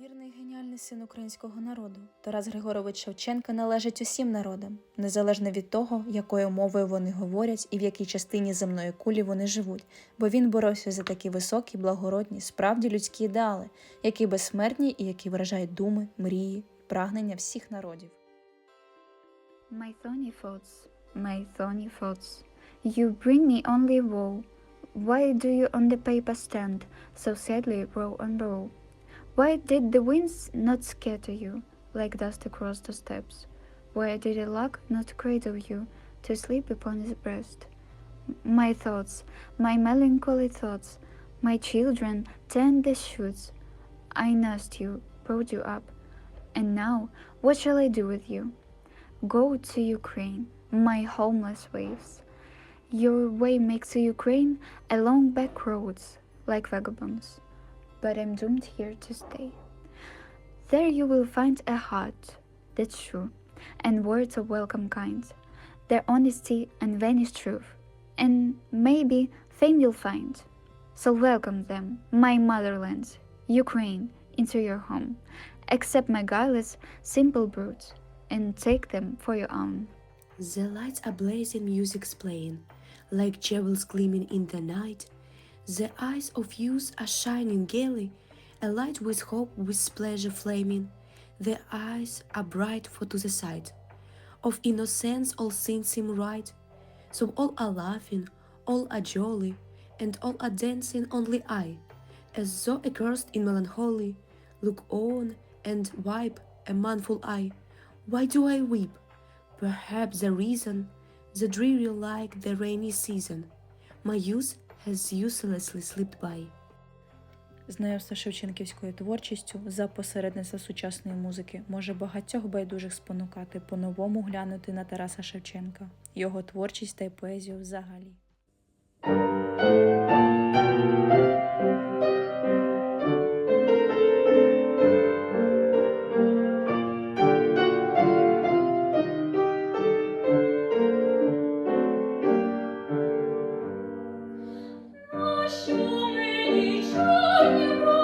Вірний геніальний син українського народу Тарас Григорович Шевченко належить усім народам, незалежно від того, якою мовою вони говорять і в якій частині земної кулі вони живуть, бо він боровся за такі високі, благородні, справді людські ідеали, які безсмертні і які виражають думи, мрії, прагнення всіх народів. My thorny thoughts, my thorny thoughts, you bring me only woe. Why do you on the paper stand, so sadly row on row? Why did the winds not scatter you, like dust across the steps? Why did a luck not cradle you, to sleep upon his breast? My thoughts, my melancholy thoughts, my children, tend the shoots. I nursed you, brought you up, and now what shall I do with you? Go to Ukraine, my homeless waves. Your way makes to Ukraine along back roads, like vagabonds. But I'm doomed here to stay. There you will find a heart that's true, and words of welcome kind, their honesty and vanished truth, and maybe fame you'll find. So welcome them, my motherland, Ukraine, into your home. Accept my guileless, simple brutes, and take them for your own. The lights are blazing, music's playing, like jewels gleaming in the night. The eyes of youth are shining gaily, alight with hope, with pleasure flaming. The eyes are bright for to the sight. Of innocence all things seem right. So all are laughing, all are jolly, and all are dancing only I, as though accursed in melancholy, look on and wipe a manful eye. Why do I weep? Perhaps the reason, the dreary like the rainy season, my youth has uselessly slipped by. Знайомство Шевченківською творчістю за посередництва сучасної музики може багатьох байдужих спонукати по-новому глянути на Тараса Шевченка, його творчість та й поезію взагалі. Мені чорні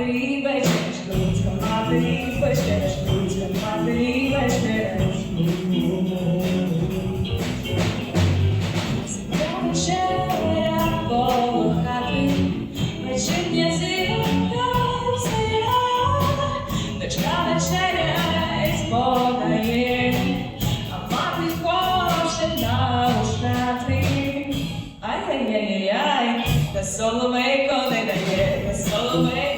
матері вечеря ждуть, матері вечеря ждуть, матері ждуть. Вечеря коло хати, вечірня зірка сія, дочка вечеря подає, а мати хоче наушати. Ай-яй-яй-яй, та соловейко не дає, та соловейко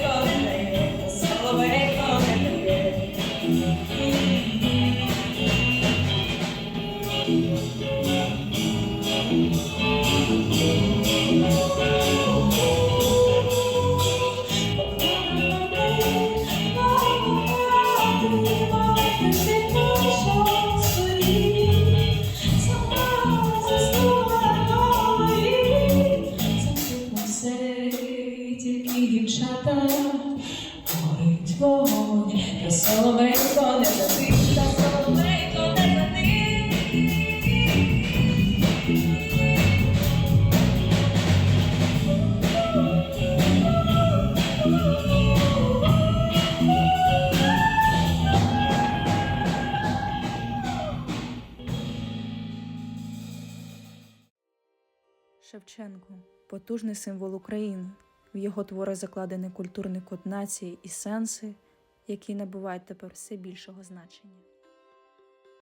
Тільки дівчата горить вогонь, та соловейко не за та соловейко не за. Шевченко потужний символ України. В його творах закладений культурний код нації і сенси, які набувають тепер все більшого значення.